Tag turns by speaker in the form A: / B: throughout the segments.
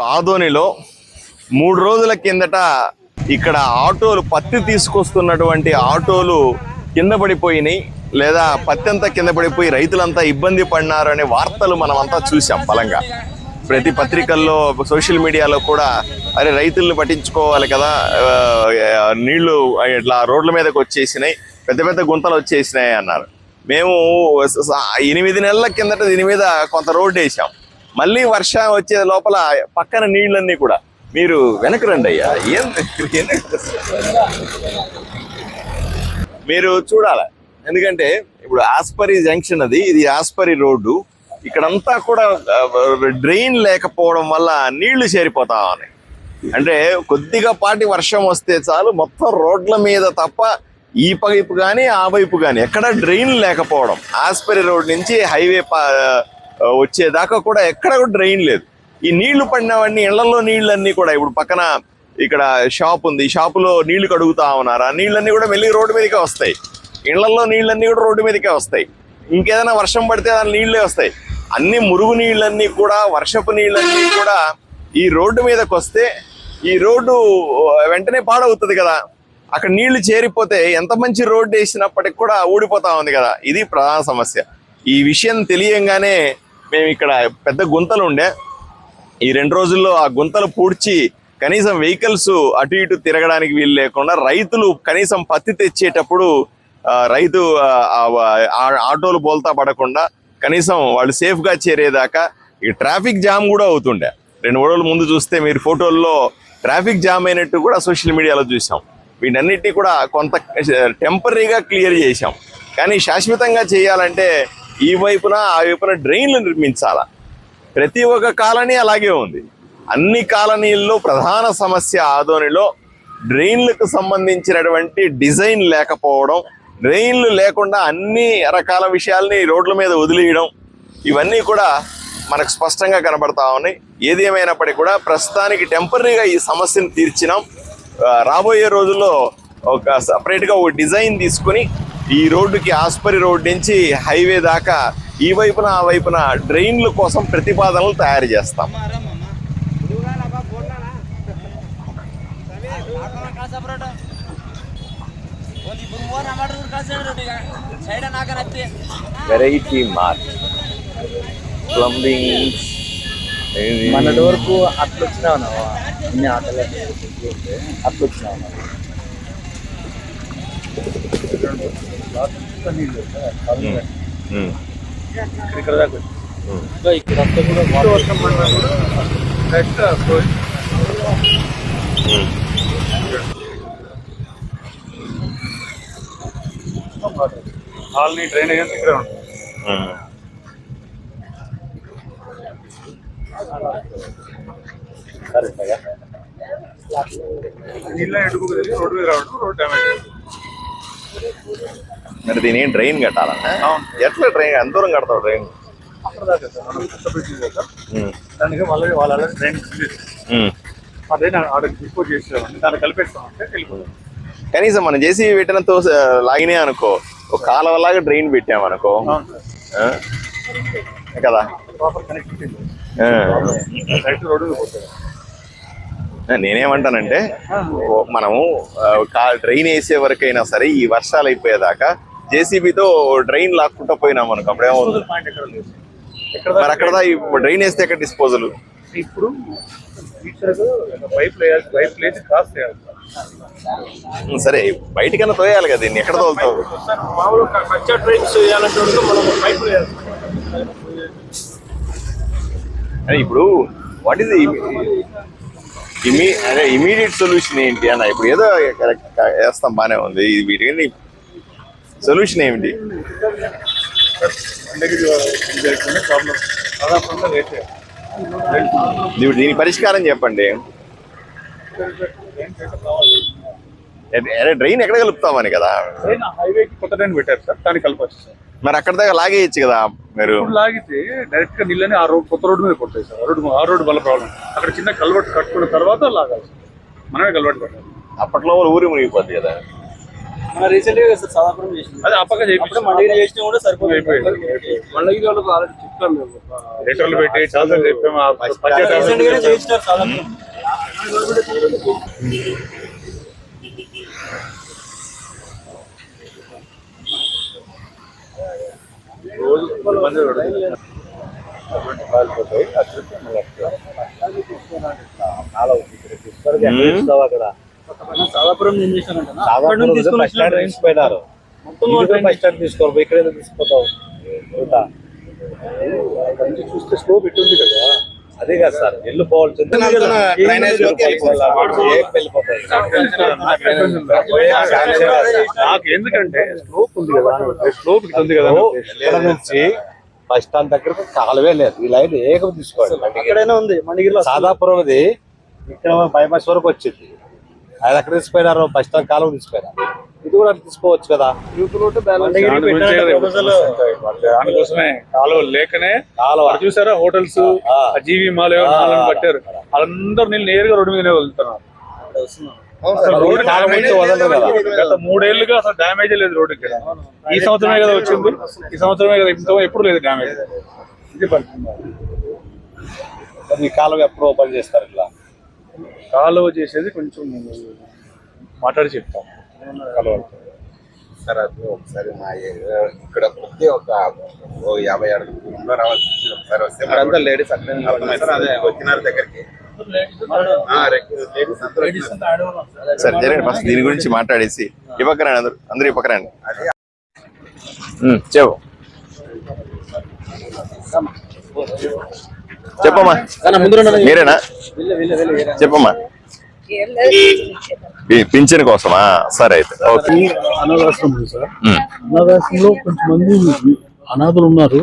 A: ఆదోనిలో మూడు రోజుల కిందట ఇక్కడ ఆటోలు పత్తి తీసుకొస్తున్నటువంటి ఆటోలు కింద పడిపోయినాయి లేదా పత్తి అంతా కింద పడిపోయి రైతులంతా ఇబ్బంది పడినారు అనే వార్తలు మనమంతా చూసాం బలంగా. ప్రతి పత్రికల్లో సోషల్ మీడియాలో కూడా అరే రైతుల్ని పట్టించుకోవాలి కదా నీళ్ళు ఇట్లా రోడ్ల మీదకి వచ్చేసినాయి పెద్ద పెద్ద గుంతలు వచ్చేసినాయి అన్నారు. మేము ఎనిమిది నెలల కిందట దీని మీద కొంత రోడ్డు వేసాం. మళ్ళీ వర్షం వచ్చే లోపల పక్కన నీళ్ళన్నీ కూడా. మీరు వెనక రండి అయ్యా. ఏం? మీరు చూడాలి. ఎందుకంటే ఇప్పుడు ఆస్పరి జంక్షన్ అది ఇది ఆస్పరి రోడ్డు. ఇక్కడంతా కూడా డ్రైన్ లేకపోవడం వల్ల నీళ్ళు చేరిపోతా ఉన్నాయి. అంటే కొద్దిగా పాటి వర్షం వస్తే చాలు మొత్తం రోడ్ల మీద తప్ప ఈ వైపు కానీ ఆ వైపు కానీ ఎక్కడ డ్రైన్ లేకపోవడం. ఆస్పరి రోడ్ నుంచి హైవే పా- వచ్చేదాకా కూడా ఎక్కడ కూడా డ్రైన్ లేదు. ఈ నీళ్ళు పడినవన్నీ ఇళ్ళలో నీళ్ళన్నీ కూడా ఇప్పుడు పక్కన ఇక్కడ షాప్ ఉంది. షాపులో నీళ్ళు కడుగుతా ఉన్నారు? ఆ నీళ్ళన్నీ కూడా మెల్లి రోడ్డు మీదకే వస్తాయి. ఇళ్ళలో నీళ్ళన్నీ కూడా రోడ్డు మీదకే వస్తాయి. ఇంకేదైనా వర్షం పడితే దాని నీళ్ళే వస్తాయి. అన్ని మురుగు నీళ్ళన్నీ కూడా వర్షపు నీళ్ళన్నీ కూడా ఈ రోడ్డు మీదకి వస్తే ఈ రోడ్డు వెంటనే పాడవుతుంది కదా. అక్కడ నీళ్ళు చేరిపోతే ఎంత మంచి రోడ్డు వేసినప్పటికి కూడా ఊడిపోతా ఉంది కదా. ఇది ప్రధాన సమస్య. ఈ విషయం తెలియంగానే మేము ఇక్కడ పెద్ద గుంతలు ఉండే. ఈ రెండు రోజుల్లో ఆ గుంతలు పూడ్చి కనీసం వెహికల్స్ అటు ఇటు తిరగడానికి వీలు లేకుండా రైతులు కనీసం పత్తి తెచ్చేటప్పుడు రైతు ఆటోలు బోల్తా పడకుండా కనీసం వాళ్ళు సేఫ్గా చేరేదాకా ఈ ట్రాఫిక్ జామ్ కూడా అవుతుండే. రెండు మూడు రోజుల ముందు చూస్తే మీరు ఫోటోల్లో ట్రాఫిక్ జామ్ అయినట్టు కూడా సోషల్ మీడియాలో చూసాం. వీటన్నిటినీ కూడా కొంత టెంపరీగా క్లియర్ చేశాం. కానీ శాశ్వతంగా చేయాలంటే ఈ వైపున ఆ వైపున డ్రైన్లు నిర్మించాలా? ప్రతి ఒక్క కాలనీ అలాగే ఉంది. అన్ని కాలనీల్లో ప్రధాన సమస్య ఆదోనిలో డ్రైన్లకు సంబంధించినటువంటి డిజైన్ లేకపోవడం డ్రైన్లు లేకుండా అన్ని రకాల విషయాల్ని రోడ్ల మీద వదిలేయడం ఇవన్నీ కూడా మనకు స్పష్టంగా కనబడతా ఉన్నాయి. ఏది ఏమైనప్పటికీ కూడా ప్రస్తుతానికి టెంపరీగా ఈ సమస్యను తీర్చినాం. రాబోయే రోజుల్లో ఒక సపరేట్గా ఒక డిజైన్ తీసుకుని ఈ రోడ్డుకి ఆస్పరి రోడ్ నుంచి హైవే దాకా ఈ వైపున ఆ వైపున డ్రైన్ల కోసం ప్రతిపాదనలు తయారు చేస్తాం. వెరైటీ మార్ట్ ప్లంబింగ్
B: మన వరకు అట్లా వచ్చినావు నువ్వు అన్ని ఆటలు. అట్లా వచ్చినావు ఇక్కడ దాకా వచ్చి. ఇంకా ఇక్కడ అంతా కూడా వాటర్ వర్షం పడినా కూడా direct గా పోయి కాలనీ డ్రైనేజ్ అంతా ఇక్కడే ఉంటుంది నీళ్ళ ఎడుగు కుదిరి రోడ్డు మీద రావడం రోడ్ డ్యామేజ్
A: మరి దీని డ్రైన్ కట్టాలన్నా
B: అవును.
A: ఎట్లా డ్రైన్ ఎంత దూరం కడతావు డ్రైన్
B: అక్కడ దాకా సార్ మనం కొత్త బ్రిడ్జ్ కదా దానికి వాళ్ళ వాళ్ళ డ్రైన్ ఆ డ్రైన్ ఆడ డిస్పోజ్ చేసేవాడిని దాన్ని కలిపేస్తామంటే వెళ్ళిపోతాం
A: కనీసం మనం చేసి పెట్టినతో లాగినే అనుకో ఒక కాలువలాగా డ్రైన్ పెట్టామనుకో
B: అవును సార్
A: ఆ? కదా
B: ప్రాపర్ కనెక్టివిటీ
A: ఆ.
B: డైరెక్ట్ రోడ్డు మీద పోతుంది
A: నేనేమంటానంటే మనము డ్రైన్ వేసే వరకైనా సరే ఈ వర్షాలు అయిపోయేదాకా జేసీబీతో డ్రైన్ లాక్కుంటా పోయినాం అనుకో అప్పుడేమవుతుంది మరి అక్కడ డ్రైన్ వేస్తే ఎక్కడ డిస్పోజల్
B: ఇప్పుడు
A: సరే బయటికన్నా తోయాలి కదా దీన్ని ఎక్కడ తోలుతావు? ఇప్పుడు వాట్ ఈస్ ఇమీ అదే ఇమీడియట్ సొల్యూషన్ ఏంటి అన్న ఇప్పుడు ఏదో కరెక్ట్ వేస్తాం బాగానే ఉంది. ఇది వీటికి సొల్యూషన్ ఏమిటి? ఇప్పుడు దీని పరిష్కారం చెప్పండి. అరే డ్రైన్ ఎక్కడ కలుపుతామని కదా?
B: హైవేకి కొత్త ట్రైన్ పెట్టారు సార్ దాన్ని కలపచ్చు సార్.
A: మరి అక్కడ దాకా లాగేయచ్చు కదా మీరు?
B: లాగితే డైరెక్ట్గా నీళ్ళని ఆ రోడ్ కొత్త రోడ్డు మీద కొడతాయి సార్. ఆ రోడ్డు ఆ రోడ్డు వల్ల ప్రాబ్లం అక్కడ చిన్న కల్వర్ట్ కట్టుకున్న తర్వాత లాగాలి మనమే కల్వర్ట్ పెట్టాలి
A: అప్పట్లో ఊరి మునిగిపోద్ది కదా.
C: మన రీసెంట్గా సార్ సాదాపురం చేసింది.
B: అదే అప్పగా
C: చేసినా కూడా సరిపోతుంది. వాళ్ళకి ఆల్రెడీ చెప్తాం మేము.
B: లీటర్లు పెట్టి చాలా చెప్పాము ఆ బడ్జెట్
C: రీసెంట్ గానే చేయించినారు సాదాపురం సాదాపురం ఏం చేసినారంట అక్కడ నుంచి తీసుకొని వచ్చిన డ్రైన్స్
D: పోయినారు. బస్ స్టాండ్ తీసుకోవాలి ఇక్కడ తీసుకుపోతావు.
B: చూస్తే స్లో పెట్టి ఉంది కదా.
D: అదే కాదు సార్ ఇల్లు పోవాల్సింది.
A: డ్రైనేజ్లోకి వెళ్ళిపోతుంది.
D: ఏం వెళ్ళిపోతాయి
B: నాకు ఎందుకంటే స్లోప్ ఉంది కదా స్లోప్ ఉంది కదా.
D: ఇక్కడ నుంచి? బస్ స్టాండ్ దగ్గరకు కాలువే లేదు. ఈ లైన్ ఏకం తీసుకోవాలి.
C: ఉంది మండగిరిలో
D: సాదాపురం అది ఇక్కడ బైపాస్ వరకు వచ్చింది. అది ఎక్కడ తీసిపోయినారు బస్ స్టాండ్ కాలువ తీసిపోయినారు ఇది కూడా తీసుకోవచ్చు కదా?
B: దానికోసమే కాలువ లేకనే
D: కాలువ.
B: చూసారా? హోటల్స్
D: ఆ.
B: జీవి మాల్ కట్టారు వాళ్ళందరూ నేను నేరుగా రోడ్డు మీదనే వెళ్తున్నారు గత మూడేళ్ళుగా అసలు డ్యామేజ్ లేదు రోడ్డు ఇక్కడ. ఈ సంవత్సరమే కదా వచ్చింది. ఈ సంవత్సరమే కదా ఇంత ఎప్పుడు లేదు డ్యామేజ్ ఇది పరిస్థితి.
D: కాలువ ఎప్పుడు ఓపెన్ చేస్తారు ఇట్లా?
B: కాలువ చేసేది కొంచెం మాట్లాడి చెప్తాం కలవలతో
E: సార్ అది ఒకసారి మా ఇక్కడ వస్తే ఒక ఓ యాభై అడుగు దూరంలో రావాల్సి వచ్చింది. ఒకసారి వస్తే
D: అక్కడంతా లేడీస్ అక్కడే
E: అదే వచ్చినారు దగ్గరికి.
A: సరే. జరగండి. ఫస్ట్ దీని గురించి మాట్లాడేసి ఈ పక్కన అందరు. అందరూ ఈ పక్కన చెప్పు. చెప్పమ్మా. మీరేనా? చెప్పమ్మా. పింఛన్ కోసమా? సరే అయితే. ఓకే.
F: అనాథాశ్రమం ఉంది సార్. అనాథాశ్రమంలో కొంతమంది అనాథలు ఉన్నారు.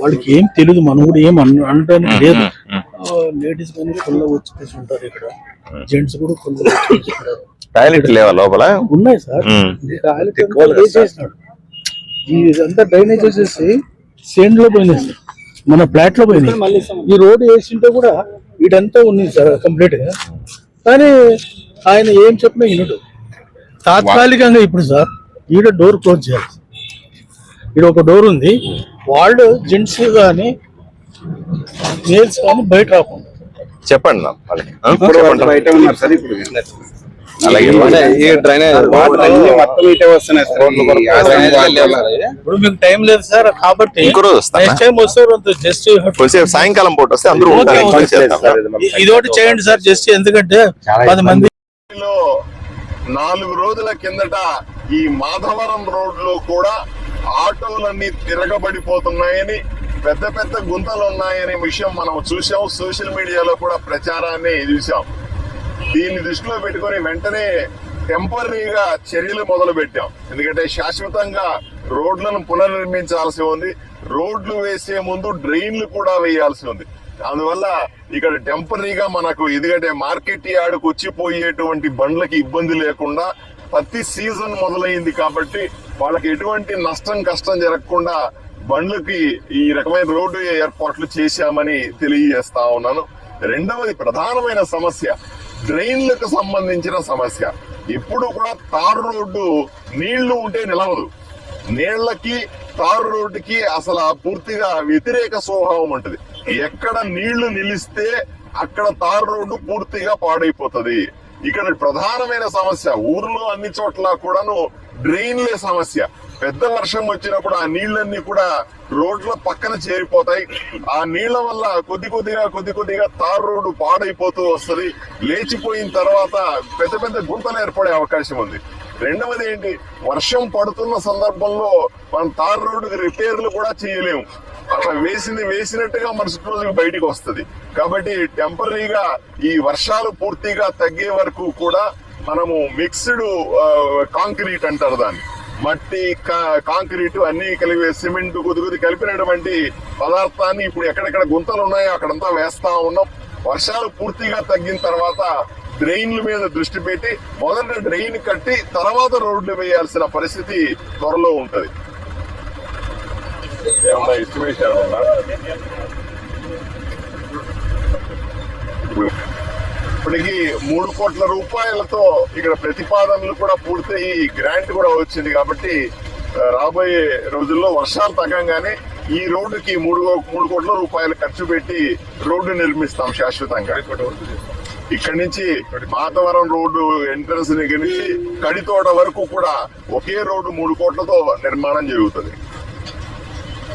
F: వాళ్ళకి ఏం తెలియదు మనం కూడా ఏం అన- అనడానికి లేదు. లేడీస్ కానీ కొల్ల వచ్చి ఉంటారు ఇక్కడ. జెంట్స్ కూడా కొల్ల
A: టాయిలెట్ లేవా లోపల?
F: ఉన్నాయి సార్. టాయిలెట్ ఇదంతా డ్రైనేజ్ వచ్చేసి సేండ్లో పోయినాయి సార్. మన ఫ్లాట్లో పోయినాయి ఈ రోడ్ వేసింటే కూడా వీడంతా ఉంది సార్ కంప్లీట్గా కానీ ఆయన ఏం చెప్పినా వినడు. తాత్కాలికంగా ఇప్పుడు సార్ ఈడ డోర్ క్లోజ్ చేయాలి ఇక్కడ ఒక డోర్ ఉంది. వాళ్ళు జెంట్స్ కానీ మేల్స్ కానీ బయట రాకుండా.
A: చెప్పండి
E: ఇప్పుడు
F: మీకు టైం లేదు సార్ కాబట్టి? నెక్స్ట్ టైం వస్తారు జస్ట్
A: సాయంకాలం పూట వస్తే అందరూ.
F: ఇదొకటి చేయండి సార్ జస్ట్ ఎందుకంటే పది మంది
G: నాలుగు రోజుల కిందట ఈ మాధవరం రోడ్లో కూడా ఆటోలన్నీ తిరగబడిపోతున్నాయని పెద్ద పెద్ద గుంతలు ఉన్నాయనే విషయం మనం చూసాం సోషల్ మీడియాలో కూడా ప్రచారాన్ని చూసాం దీన్ని దృష్టిలో పెట్టుకొని వెంటనే టెంపరీగా చర్యలు మొదలు పెట్టాం ఎందుకంటే శాశ్వతంగా రోడ్లను పునర్నిర్మించాల్సి ఉంది. రోడ్లు వేసే ముందు డ్రైన్లు కూడా వేయాల్సి ఉంది. అందువల్ల ఇక్కడ టెంపరీగా మనకు ఎందుకంటే మార్కెట్ యార్డ్కు వచ్చిపోయేటువంటి బండ్లకి ఇబ్బంది లేకుండా ప్రతి సీజన్ మొదలైంది కాబట్టి వాళ్ళకి ఎటువంటి నష్టం కష్టం జరగకుండా బండ్లకి ఈ రకమైన రోడ్డు ఏర్పాట్లు చేశామని తెలియజేస్తా ఉన్నాను. రెండవది ప్రధానమైన సమస్య డ్రైన్లకు సంబంధించిన సమస్య. ఎప్పుడు కూడా తారు రోడ్డు నీళ్ళు ఉంటే నిలవదు. నీళ్ళకి తారు రోడ్డుకి అసలు పూర్తిగా వ్యతిరేక స్వభావం ఉంటుంది. ఎక్కడ నీళ్ళు నిలిస్తే అక్కడ తారు రోడ్డు పూర్తిగా పాడైపోతుంది. ఇక్కడ ప్రధానమైన సమస్య ఊర్లో అన్ని చోట్ల కూడాను డ్రైన్లే సమస్య. పెద్ద వర్షం వచ్చినప్పుడు ఆ నీళ్ళన్నీ కూడా రోడ్ల పక్కన చేరిపోతాయి. ఆ నీళ్ళ వల్ల కొద్ది కొద్దిగా కొద్ది కొద్దిగా తారు రోడ్డు పాడైపోతూ వస్తుంది. లేచిపోయిన తర్వాత పెద్ద పెద్ద గుంతలు ఏర్పడే అవకాశం ఉంది. రెండవది ఏంటి? వర్షం పడుతున్న సందర్భంలో మనం తారు రోడ్డుకి రిపేర్లు కూడా చేయలేము. అట్లా వేసింది వేసినట్టుగా మరుసటి రోజుకి బయటికి వస్తుంది. కాబట్టి టెంపరీగా ఈ వర్షాలు పూర్తిగా తగ్గే వరకు కూడా మనము మిక్స్డ్ కాంక్రీట్ అంటారు దాన్ని. మట్టి కా- కాంక్రీట్ అన్ని కలిపి సిమెంట్ కొద్ది కలిపినటువంటి పదార్థాన్ని ఇప్పుడు ఎక్కడెక్కడ గుంతలు ఉన్నాయో అక్కడంతా వేస్తా ఉన్నాం. వర్షాలు పూర్తిగా తగ్గిన తర్వాత డ్రైన్ల మీద దృష్టి పెట్టి మొదట డ్రైన్ కట్టి తర్వాత రోడ్లు వేయాల్సిన పరిస్థితి త్వరలో ఉంటుంది. ఏమన్నా ఎస్టిమేషన్ ఉందా? ఇప్పటికి మూడు కోట్ల రూపాయలతో ఇక్కడ ప్రతిపాదనలు కూడా పూర్తయి గ్రాంట్ కూడా వచ్చింది కాబట్టి రాబోయే రోజుల్లో వర్షాలు తగ్గంగానే ఈ రోడ్డుకి మూడు మూడు కోట్ల రూపాయలు ఖర్చు పెట్టి రోడ్డు నిర్మిస్తాం శాశ్వతంగా. ఇక్కడి నుంచి మాతవరం రోడ్డు ఎంట్రన్స్ దగ్గర నుంచి కడితోట వరకు కూడా ఒకే రోడ్డు మూడు కోట్లతో నిర్మాణం జరుగుతుంది.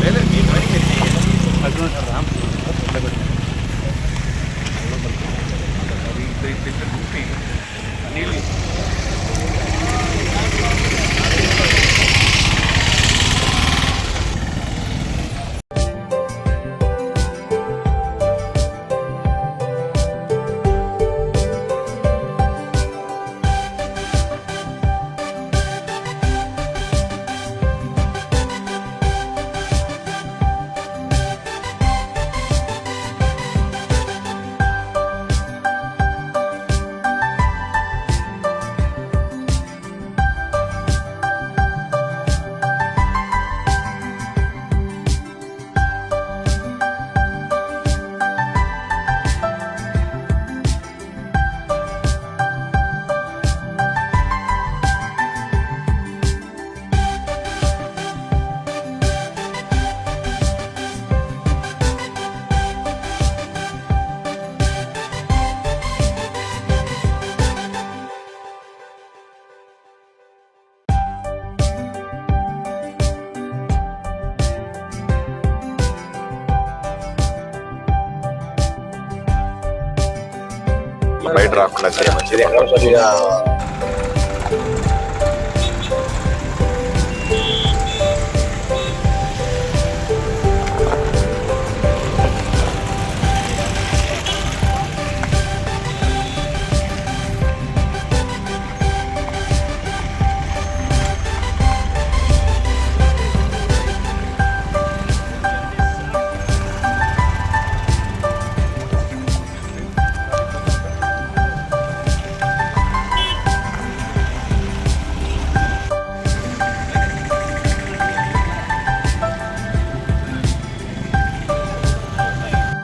H: లేదు మీ బయటకి వెళ్ళి అది రామ్
A: బయట రాకుండా చేయమని
D: ఇది ఎక్కడ కొద్దిగా